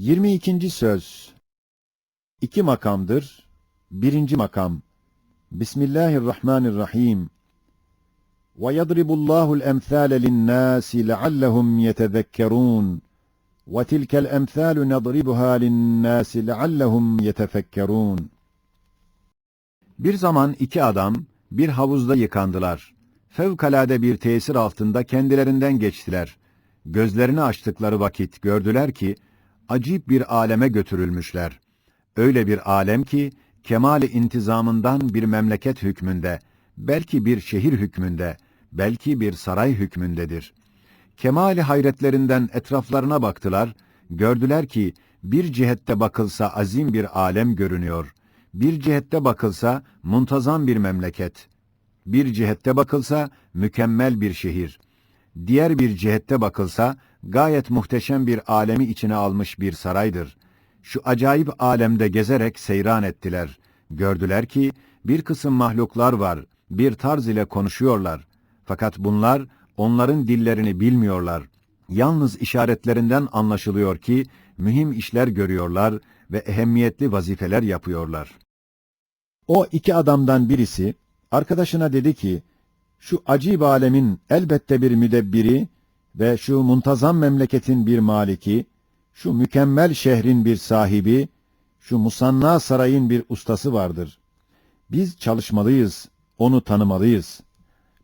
22. söz İki makamdır. Birinci makam Bismillahirrahmanirrahim وَيَضْرِبُ اللّٰهُ الْاَمْثَالَ لِلنَّاسِ لَعَلَّهُمْ يَتَذَكَّرُونَ وَتِلْكَ الْاَمْثَالُ نَضْرِبُهَا لِلنَّاسِ لَعَلَّهُمْ يَتَفَكَّرُونَ Bir zaman iki adam bir havuzda yıkandılar. Fevkalade bir tesir altında kendilerinden geçtiler. Gözlerini açtıkları vakit gördüler ki, acip bir aleme götürülmüşler. Öyle bir alem ki, kemali intizamından bir memleket hükmünde, belki bir şehir hükmünde, belki bir saray hükmündedir. Kemali hayretlerinden etraflarına baktılar, gördüler ki, bir cihette bakılsa azim bir alem görünüyor. Bir cihette bakılsa muntazam bir memleket. Bir cihette bakılsa mükemmel bir şehir. Diğer bir cihette bakılsa gayet muhteşem bir alemi içine almış bir saraydır. Şu acayip alemde gezerek seyran ettiler. Gördüler ki bir kısım mahluklar var, bir tarz ile konuşuyorlar. Fakat bunlar onların dillerini bilmiyorlar. Yalnız işaretlerinden anlaşılıyor ki mühim işler görüyorlar ve ehemmiyetli vazifeler yapıyorlar. O iki adamdan birisi arkadaşına dedi ki, şu acib alemin elbette bir müdebbiri ve şu muntazam memleketin bir maliki, şu mükemmel şehrin bir sahibi, şu musanna sarayın bir ustası vardır. Biz çalışmalıyız, onu tanımalıyız.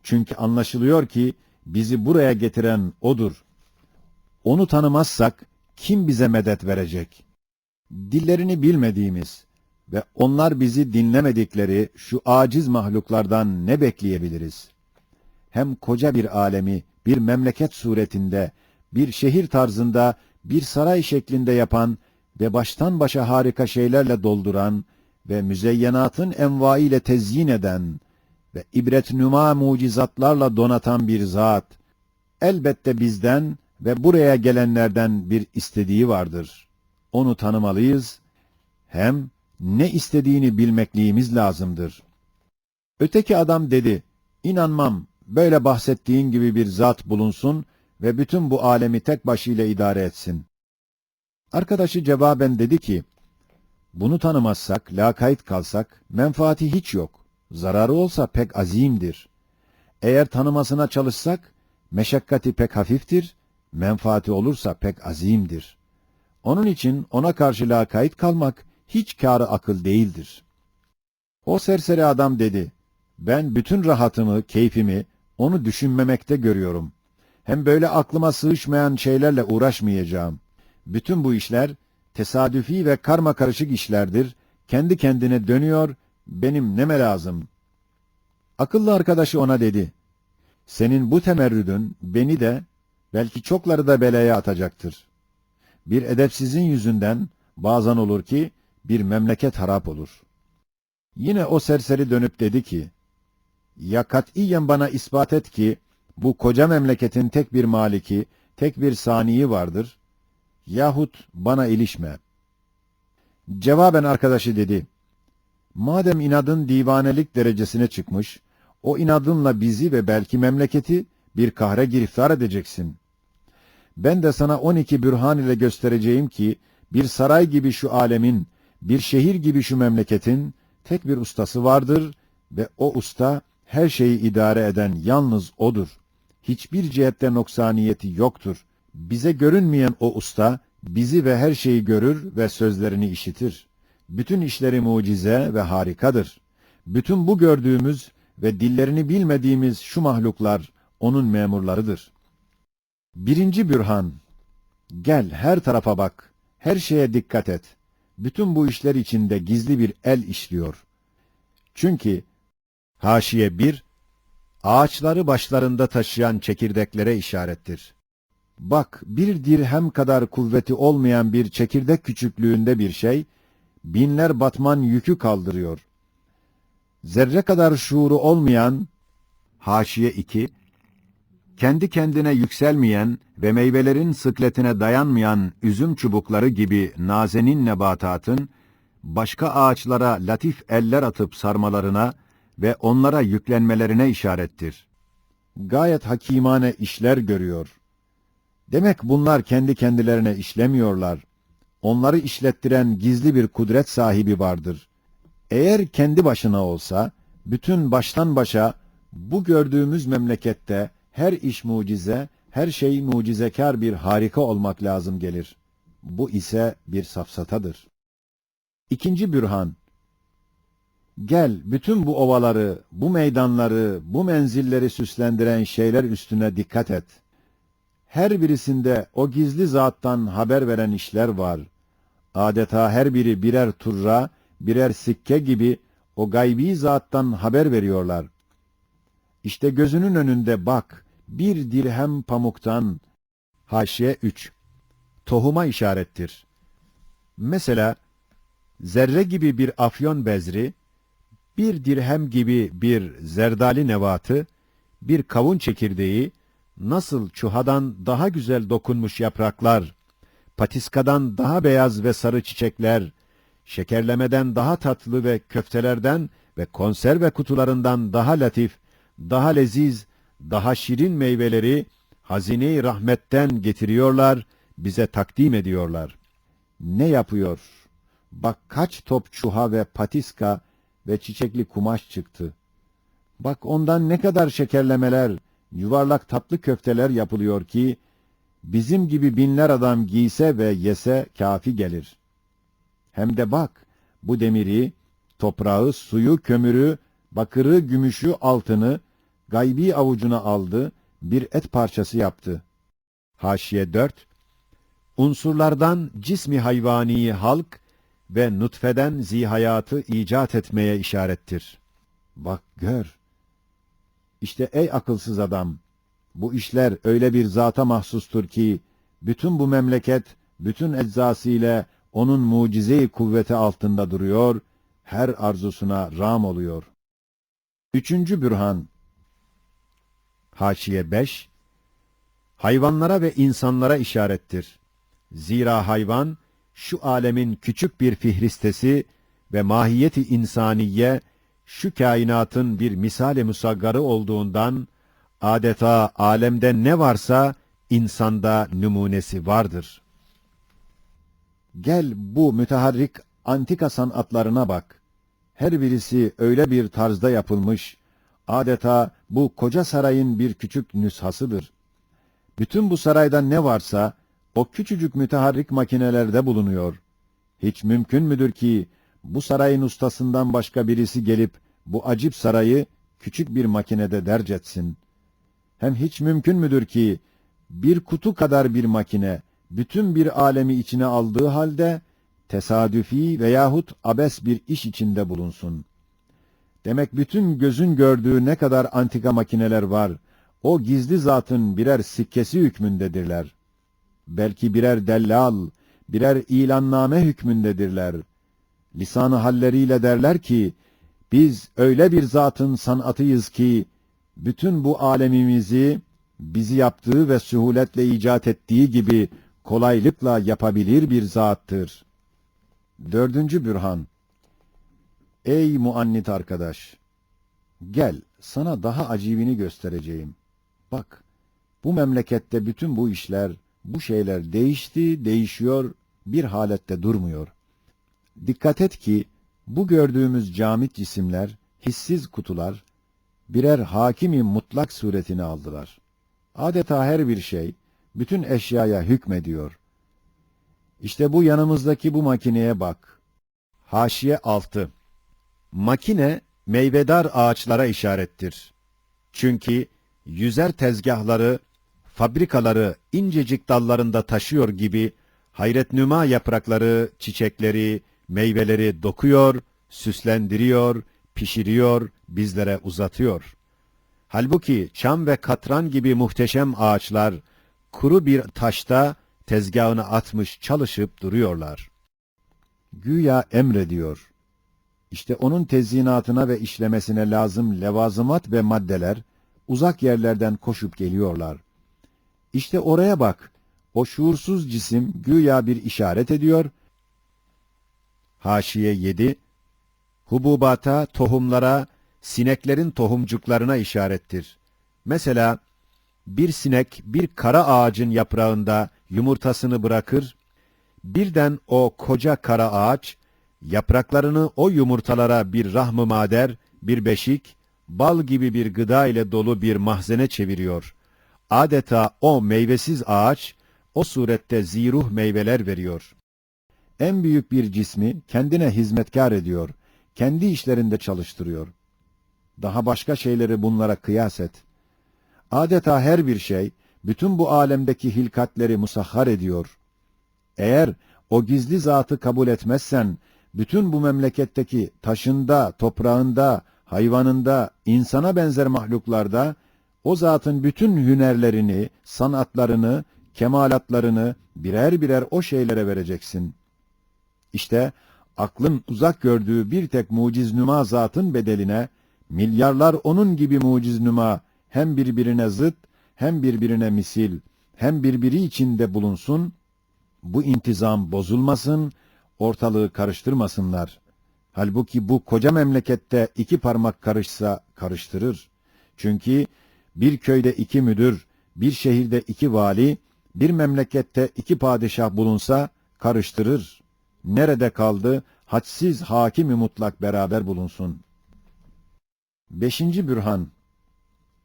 Çünkü anlaşılıyor ki bizi buraya getiren odur. Onu tanımazsak kim bize medet verecek? Dillerini bilmediğimiz ve onlar bizi dinlemedikleri şu aciz mahluklardan ne bekleyebiliriz? Hem koca bir alemi bir memleket suretinde, bir şehir tarzında, bir saray şeklinde yapan ve baştan başa harika şeylerle dolduran ve müzeyyenatın envai ile tezyin eden ve ibret nüma mucizatlarla donatan bir zat, elbette bizden ve buraya gelenlerden bir istediği vardır. Onu tanımalıyız, hem ne istediğini bilmekliğimiz lazımdır. Öteki adam dedi, inanmam, böyle bahsettiğin gibi bir zat bulunsun ve bütün bu alemi tek başıyla idare etsin. Arkadaşı cevaben dedi ki, bunu tanımazsak, lakayt kalsak, menfaati hiç yok. Zararı olsa pek azimdir. Eğer tanımasına çalışsak, meşakkati pek hafiftir, menfaati olursa pek azimdir. Onun için ona karşı lakayt kalmak hiç kârı akıl değildir. O serseri adam dedi, ben bütün rahatımı, keyfimi onu düşünmemekte görüyorum. Hem böyle aklıma sığışmayan şeylerle uğraşmayacağım. Bütün bu işler tesadüfi ve karma karışık işlerdir. Kendi kendine dönüyor, benim neme lazım? Akıllı arkadaşı ona dedi. Senin bu temerrüdün beni de, belki çokları da belaya atacaktır. Bir edepsizin yüzünden bazen olur ki bir memleket harap olur. Yine o serseri dönüp dedi ki, ya katiyen bana ispat et ki, bu koca memleketin tek bir maliki, tek bir saniyi vardır, yahut bana ilişme. Cevaben arkadaşı dedi, madem inadın divanelik derecesine çıkmış, o inadınla bizi ve belki memleketi bir kahre giriftar edeceksin. Ben de sana on iki bürhan ile göstereceğim ki, bir saray gibi şu alemin, bir şehir gibi şu memleketin, tek bir ustası vardır ve o usta, her şeyi idare eden yalnız O'dur. Hiçbir cihette noksaniyeti yoktur. Bize görünmeyen o usta, bizi ve her şeyi görür ve sözlerini işitir. Bütün işleri mucize ve harikadır. Bütün bu gördüğümüz ve dillerini bilmediğimiz şu mahluklar, onun memurlarıdır. Birinci bürhan, gel her tarafa bak, her şeye dikkat et. Bütün bu işler içinde gizli bir el işliyor. Çünkü Haşiye 1 Ağaçları başlarında taşıyan çekirdeklere işarettir. Bak, bir dirhem kadar kuvveti olmayan bir çekirdek küçüklüğünde bir şey, binler batman yükü kaldırıyor. Zerre kadar şuuru olmayan, Haşiye 2, kendi kendine yükselmeyen ve meyvelerin sıkletine dayanmayan üzüm çubukları gibi nazenin nebatatın, başka ağaçlara latif eller atıp sarmalarına, ve onlara yüklenmelerine işarettir. Gayet hakimane işler görüyor. Demek bunlar kendi kendilerine işlemiyorlar. onları işlettiren gizli bir kudret sahibi vardır. Eğer kendi başına olsa, bütün baştan başa bu gördüğümüz memlekette her iş mucize, her şey mucizekar bir harika olmak lazım gelir. Bu ise bir safsatadır. İkinci bürhan, Gel bütün bu ovaları, bu meydanları, bu menzilleri süslendiren şeyler üstüne dikkat et. Her birisinde o gizli zattan haber veren işler var. Adeta her biri birer turra, birer sikke gibi o gaybi zattan haber veriyorlar. İşte gözünün önünde bak, bir dirhem pamuktan, haşiye 3, tohuma işarettir. Mesela, zerre gibi bir afyon bezri, bir dirhem gibi bir zerdali nevatı, bir kavun çekirdeği, nasıl çuhadan daha güzel dokunmuş yapraklar, patiskadan daha beyaz ve sarı çiçekler, şekerlemeden daha tatlı ve köftelerden ve konserve kutularından daha latif, daha leziz, daha şirin meyveleri hazine-i rahmetten getiriyorlar, bize takdim ediyorlar. Ne yapıyor? Bak kaç top çuha ve patiska ve çiçekli kumaş çıktı. Bak ondan ne kadar şekerlemeler, yuvarlak tatlı köfteler yapılıyor ki, bizim gibi binler adam giyse ve yese kafi gelir. Hem de bak, bu demiri, toprağı, suyu, kömürü, bakırı, gümüşü, altını, gaybi avucuna aldı, bir et parçası yaptı. Haşiye 4 Unsurlardan cismi hayvani halk ve nutfeden zihayatı icat etmeye işarettir. Bak gör. İşte ey akılsız adam, bu işler öyle bir zata mahsustur ki, bütün bu memleket, bütün eczasıyla onun mucize-i kuvveti altında duruyor, her arzusuna ram oluyor. Üçüncü bürhan Haşiye 5 Hayvanlara ve insanlara işarettir. Zira hayvan, şu alemin küçük bir fihristesi ve mahiyeti insaniye, şu kainatın bir misale musaggarı olduğundan, adeta alemde ne varsa insanda numunesi vardır. Gel bu müteharrik antika sanatlarına bak. Her birisi öyle bir tarzda yapılmış, adeta bu koca sarayın bir küçük nüshasıdır. Bütün bu sarayda ne varsa, o küçücük müteharrik makinelerde bulunuyor. Hiç mümkün müdür ki, bu sarayın ustasından başka birisi gelip, bu acip sarayı küçük bir makinede derc etsin. Hem hiç mümkün müdür ki, bir kutu kadar bir makine, bütün bir alemi içine aldığı halde, tesadüfi veyahut abes bir iş içinde bulunsun. Demek bütün gözün gördüğü ne kadar antika makineler var, o gizli zatın birer sikkesi hükmündedirler. Belki birer dellal, birer ilanname hükmündedirler. Lisanı halleriyle derler ki, biz öyle bir zatın sanatıyız ki, bütün bu alemimizi, bizi yaptığı ve sühuletle icat ettiği gibi kolaylıkla yapabilir bir zattır. Dördüncü bürhan Ey muannit arkadaş! Gel, sana daha acibini göstereceğim. Bak, bu memlekette bütün bu işler, bu şeyler değişti, değişiyor, bir halette durmuyor. Dikkat et ki, bu gördüğümüz camit cisimler, hissiz kutular, birer hakimi mutlak suretini aldılar. Adeta her bir şey, bütün eşyaya hükmediyor. İşte bu yanımızdaki bu makineye bak. Haşiye 6 Makine, meyvedar ağaçlara işarettir. Çünkü yüzer tezgahları, fabrikaları incecik dallarında taşıyor gibi, hayret nüma yaprakları, çiçekleri, meyveleri dokuyor, süslendiriyor, pişiriyor, bizlere uzatıyor. Halbuki çam ve katran gibi muhteşem ağaçlar, kuru bir taşta tezgahını atmış çalışıp duruyorlar. Güya emrediyor. İşte onun tezyinatına ve işlemesine lazım levazımat ve maddeler, uzak yerlerden koşup geliyorlar. İşte oraya bak, o şuursuz cisim güya bir işaret ediyor. Haşiye 7 Hububata, tohumlara, sineklerin tohumcuklarına işarettir. Mesela, bir sinek bir kara ağacın yaprağında yumurtasını bırakır, Birden o koca kara ağaç, yapraklarını o yumurtalara bir rahm-ı mader, bir beşik, bal gibi bir gıda ile dolu bir mahzene çeviriyor. Adeta o meyvesiz ağaç, o surette ziruh meyveler veriyor. En büyük bir cismi kendine hizmetkar ediyor, kendi işlerinde çalıştırıyor. Daha başka şeyleri bunlara kıyas et. Adeta her bir şey, bütün bu alemdeki hilkatleri musahhar ediyor. Eğer o gizli zatı kabul etmezsen, bütün bu memleketteki taşında, toprağında, hayvanında, insana benzer mahluklarda, o zatın bütün hünerlerini, sanatlarını, kemalatlarını birer birer o şeylere vereceksin. İşte aklın uzak gördüğü bir tek muciznüma zatın bedeline, milyarlar onun gibi muciznüma hem birbirine zıt, hem birbirine misil, hem birbiri içinde bulunsun, bu intizam bozulmasın, ortalığı karıştırmasınlar. Halbuki bu koca memlekette iki parmak karışsa karıştırır. Çünkü bir köyde iki müdür, bir şehirde iki vali, bir memlekette iki padişah bulunsa karıştırır. Nerede kaldı hadsiz hakimi mutlak beraber bulunsun. Beşinci bürhan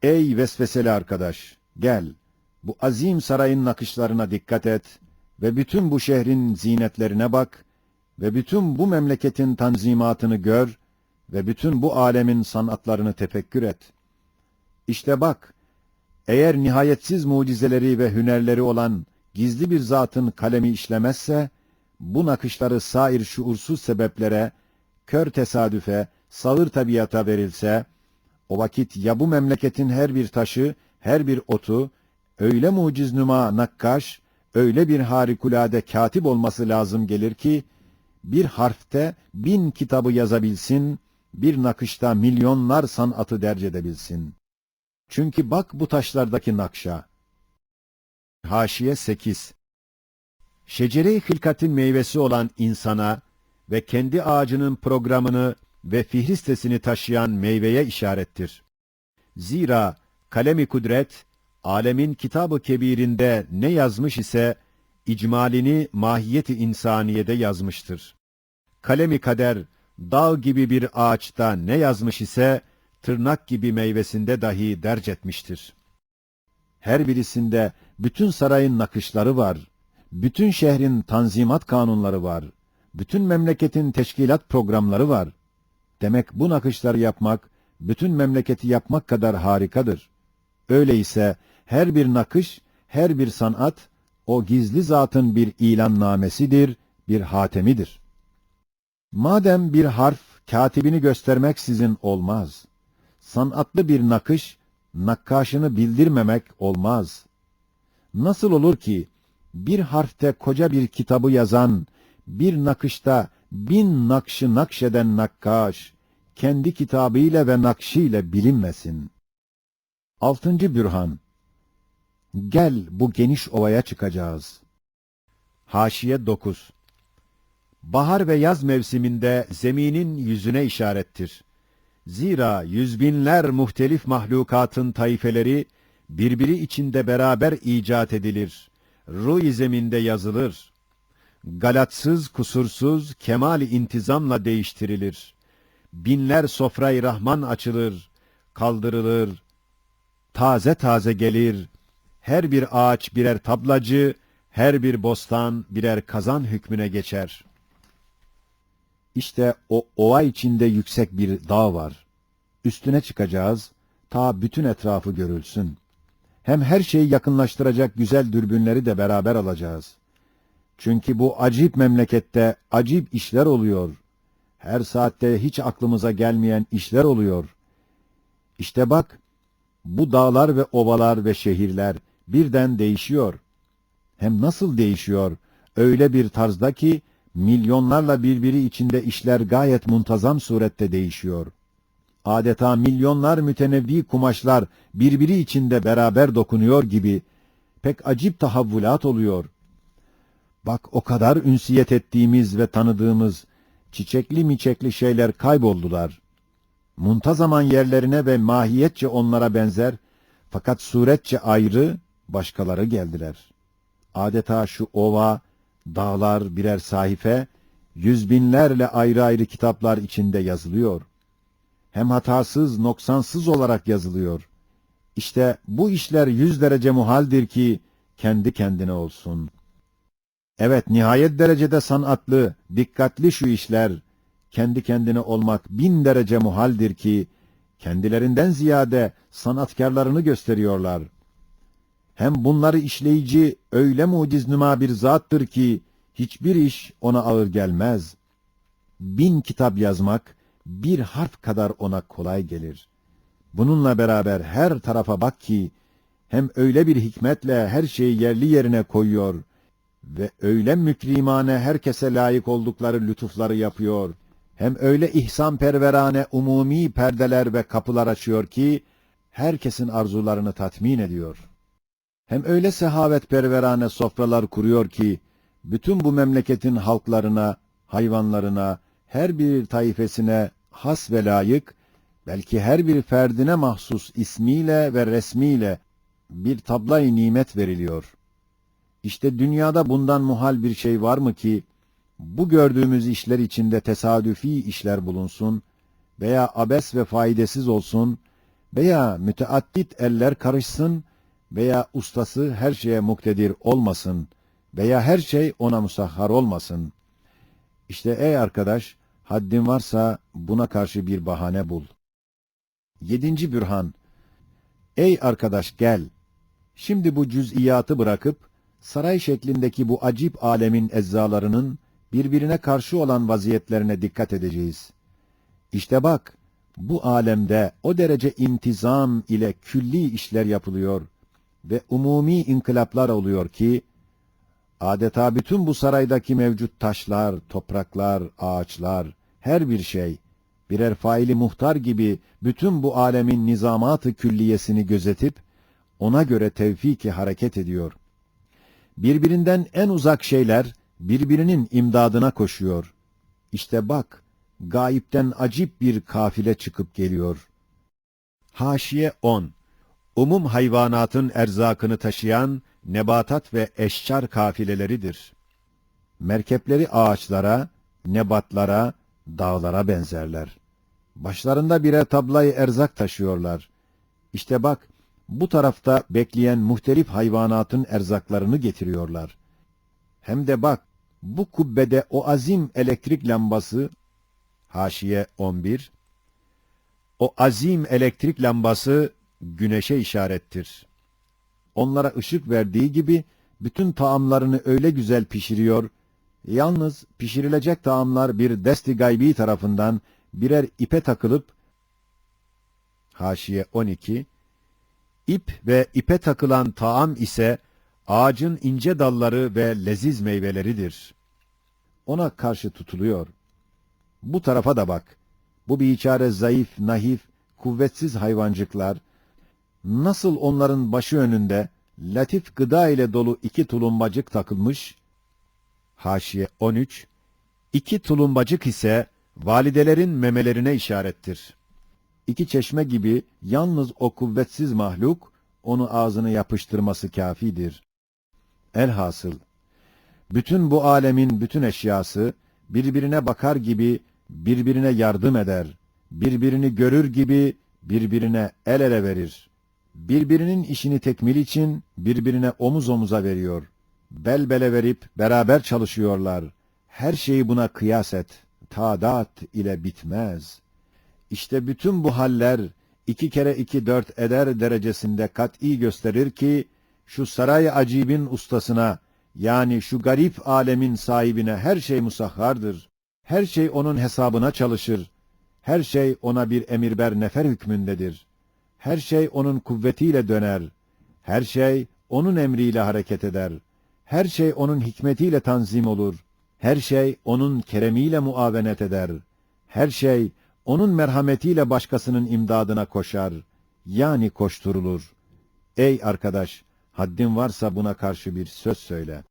Ey vesveseli arkadaş, gel, bu azim sarayın nakışlarına dikkat et ve bütün bu şehrin zinetlerine bak ve bütün bu memleketin tanzimatını gör ve bütün bu alemin sanatlarını tefekkür et. İşte bak, eğer nihayetsiz mucizeleri ve hünerleri olan gizli bir zatın kalemi işlemezse, bu nakışları sair şuursuz sebeplere, kör tesadüfe, sağır tabiata verilse, o vakit ya bu memleketin her bir taşı, her bir otu, öyle muciznüma nakkaş, öyle bir harikulade katip olması lazım gelir ki, bir harfte bin kitabı yazabilsin, bir nakışta milyonlar sanatı derc edebilsin. Çünkü bak bu taşlardaki nakşa. Haşiye 8 Şecere-i hilkatin meyvesi olan insana ve kendi ağacının programını ve fihristesini taşıyan meyveye işarettir. Zira kalemi kudret, alemin kitabı kebirinde ne yazmış ise, icmalini mahiyeti insaniyede yazmıştır. Kalemi kader, dağ gibi bir ağaçta ne yazmış ise, tırnak gibi meyvesinde dahi derc etmiştir. Her birisinde bütün sarayın nakışları var, bütün şehrin tanzimat kanunları var, bütün memleketin teşkilat programları var. Demek bu nakışları yapmak, bütün memleketi yapmak kadar harikadır. Öyleyse her bir nakış, her bir sanat, o gizli zatın bir ilannamesidir, bir hatemidir. Madem bir harf katibini göstermek sizin olmaz, sanatlı bir nakış, nakkaşını bildirmemek olmaz. Nasıl olur ki, bir harfte koca bir kitabı yazan, bir nakışta bin nakşı nakşeden nakkaş, kendi kitabıyla ve nakşiyle bilinmesin. Altıncı bürhan Gel bu geniş ovaya çıkacağız. Haşiye 9 Bahar ve yaz mevsiminde zeminin yüzüne işarettir. Zira yüzbinler muhtelif mahlukatın taifeleri birbiri içinde beraber icat edilir. Ruh zeminde yazılır. Galatsız, kusursuz, kemali intizamla değiştirilir. Binler sofrayı rahman açılır, kaldırılır. Taze taze gelir, her bir ağaç birer tablacı, her bir bostan birer kazan hükmüne geçer. İşte o ova içinde yüksek bir dağ var. Üstüne çıkacağız, ta bütün etrafı görülsün. Hem her şeyi yakınlaştıracak güzel dürbünleri de beraber alacağız. Çünkü bu acip memlekette acip işler oluyor. Her saatte hiç aklımıza gelmeyen işler oluyor. İşte bak, bu dağlar ve ovalar ve şehirler, birden değişiyor. Hem nasıl değişiyor? Öyle bir tarzda ki milyonlarla birbiri içinde işler gayet muntazam surette değişiyor. Adeta milyonlar mütenevvi kumaşlar birbiri içinde beraber dokunuyor gibi pek acip tahavvulat oluyor. Bak o kadar ünsiyet ettiğimiz ve tanıdığımız çiçekli miçekli şeyler kayboldular. Muntazaman yerlerine ve mahiyetçe onlara benzer fakat suretçe ayrı başkaları geldiler. Adeta şu ova, Dağlar birer sahife, yüz binlerle ayrı ayrı kitaplar içinde yazılıyor. Hem hatasız, noksansız olarak yazılıyor. İşte bu işler yüz derece muhaldir ki kendi kendine olsun. Evet, nihayet derecede sanatlı, dikkatli şu işler, kendi kendine olmak bin derece muhaldir ki, kendilerinden ziyade sanatkarlarını gösteriyorlar. Hem bunları işleyici öyle muciz nüma bir zattır ki, hiçbir iş ona ağır gelmez. Bin kitap yazmak, bir harf kadar ona kolay gelir. Bununla beraber her tarafa bak ki, hem öyle bir hikmetle her şeyi yerli yerine koyuyor ve öyle mükrimane herkese layık oldukları lütufları yapıyor, hem öyle ihsan perverane umumi perdeler ve kapılar açıyor ki, herkesin arzularını tatmin ediyor. Hem öyle sehavet perverane sofralar kuruyor ki, bütün bu memleketin halklarına, hayvanlarına, her bir taifesine has ve layık, belki her bir ferdine mahsus ismiyle ve resmiyle bir tablayı nimet veriliyor. İşte dünyada bundan muhal bir şey var mı ki, bu gördüğümüz işler içinde tesadüfi işler bulunsun veya abes ve faydasız olsun veya müteaddit eller karışsın veya ustası her şeye muktedir olmasın veya her şey ona musahhar olmasın. İşte ey arkadaş, haddin varsa buna karşı bir bahane bul. Yedinci bürhan. Ey arkadaş gel. Şimdi bu cüz'iyatı bırakıp, saray şeklindeki bu acip alemin eczalarının birbirine karşı olan vaziyetlerine dikkat edeceğiz. İşte bak, bu alemde o derece intizam ile külli işler yapılıyor ve umumi inkılaplar oluyor ki, adeta bütün bu saraydaki mevcut taşlar, topraklar, ağaçlar, her bir şey, birer faili muhtar gibi bütün bu alemin nizamatı külliyesini gözetip, ona göre tevfiki hareket ediyor. Birbirinden en uzak şeyler, birbirinin imdadına koşuyor. İşte bak, gayipten acip bir kafile çıkıp geliyor. Haşiye 10 Umum hayvanatın erzakını taşıyan nebatat ve eşçar kafileleridir. Merkepleri ağaçlara, nebatlara, dağlara benzerler. Başlarında birer tablayı erzak taşıyorlar. İşte bak, bu tarafta bekleyen muhtelif hayvanatın erzaklarını getiriyorlar. Hem de bak, bu kubbede o azim elektrik lambası, haşiye 11, o azim elektrik lambası güneşe işarettir. Onlara ışık verdiği gibi bütün taamlarını öyle güzel pişiriyor, yalnız pişirilecek taamlar bir desti gaybi tarafından birer ipe takılıp, haşiye 12, ip ve ipe takılan taam ise ağacın ince dalları ve leziz meyveleridir. Ona karşı tutuluyor. Bu tarafa da bak. Bu biçare zayıf, nahif, kuvvetsiz hayvancıklar, nasıl onların başı önünde latif gıda ile dolu iki tulumbacık takılmış, haşiye 13, iki tulumbacık ise validelerin memelerine işarettir. İki çeşme gibi yalnız o kuvvetsiz mahluk, onu ağzını yapıştırması kafidir. Elhasıl, bütün bu alemin bütün eşyası, birbirine bakar gibi birbirine yardım eder, birbirini görür gibi birbirine el ele verir. Birbirinin işini tekmil için birbirine omuz omuza veriyor. Bel bele verip beraber çalışıyorlar. Her şeyi buna kıyas et. Tadat ile bitmez. İşte bütün bu haller iki kere iki dört eder derecesinde kat'i gösterir ki, şu saray acibin ustasına, yani şu garip alemin sahibine her şey musahhardır. Her şey onun hesabına çalışır. Her şey ona bir emirber nefer hükmündedir. Her şey onun kuvvetiyle döner. Her şey onun emriyle hareket eder. Her şey onun hikmetiyle tanzim olur. Her şey onun keremiyle muavenet eder. Her şey onun merhametiyle başkasının imdadına koşar. Yani koşturulur. Ey arkadaş, haddin varsa buna karşı bir söz söyle.